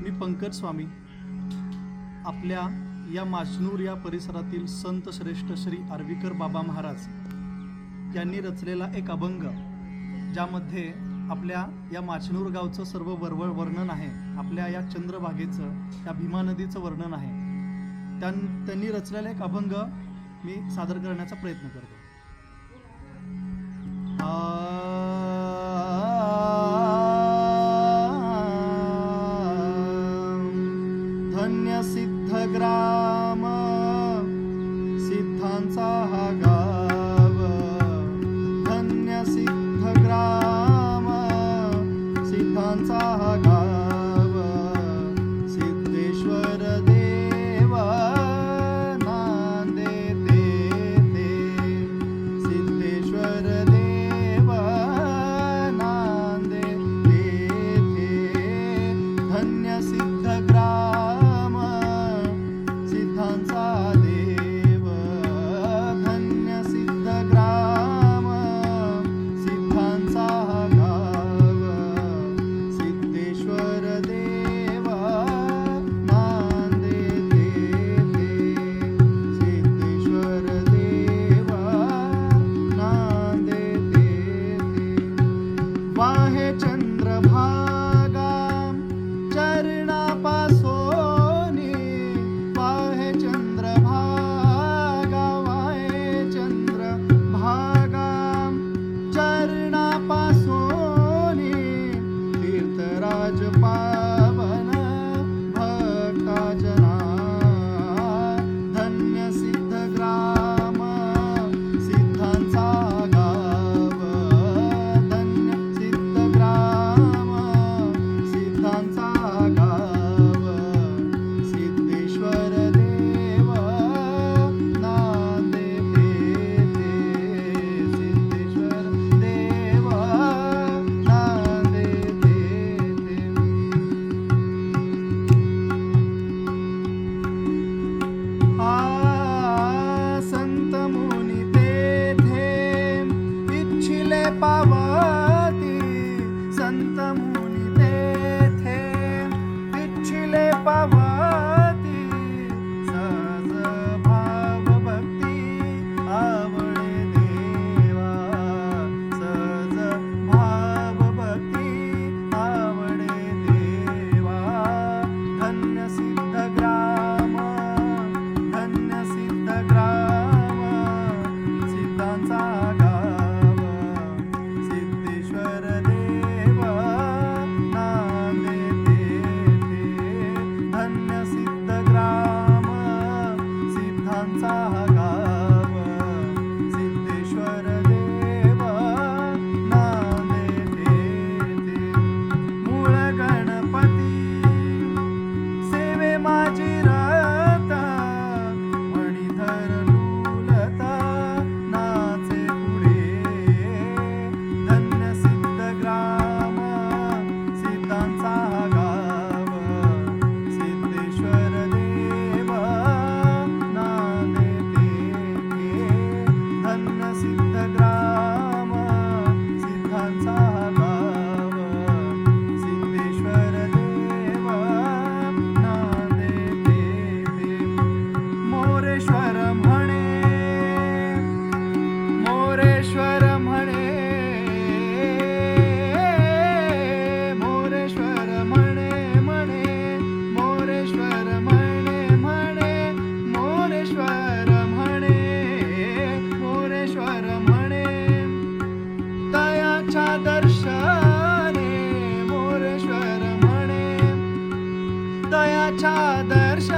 मी पंकज स्वामी. आपल्या या माचनूर या परिसरातील संत श्रेष्ठ श्री आर्वीकर बाबा महाराज यांनी रचलेला एक अभंग ज्यामध्ये आपल्या या माचनूर गावचं सर्व वरवळ वर्णन आहे. आपल्या या चंद्रभागेचं या भीमा नदीचं वर्णन आहे. त्यां त्यांनी रचलेला एक अभंग मी सादर करण्याचा प्रयत्न करतो. Raj Pai. पावती संत मुनी तेथे पिछले पावती दर्श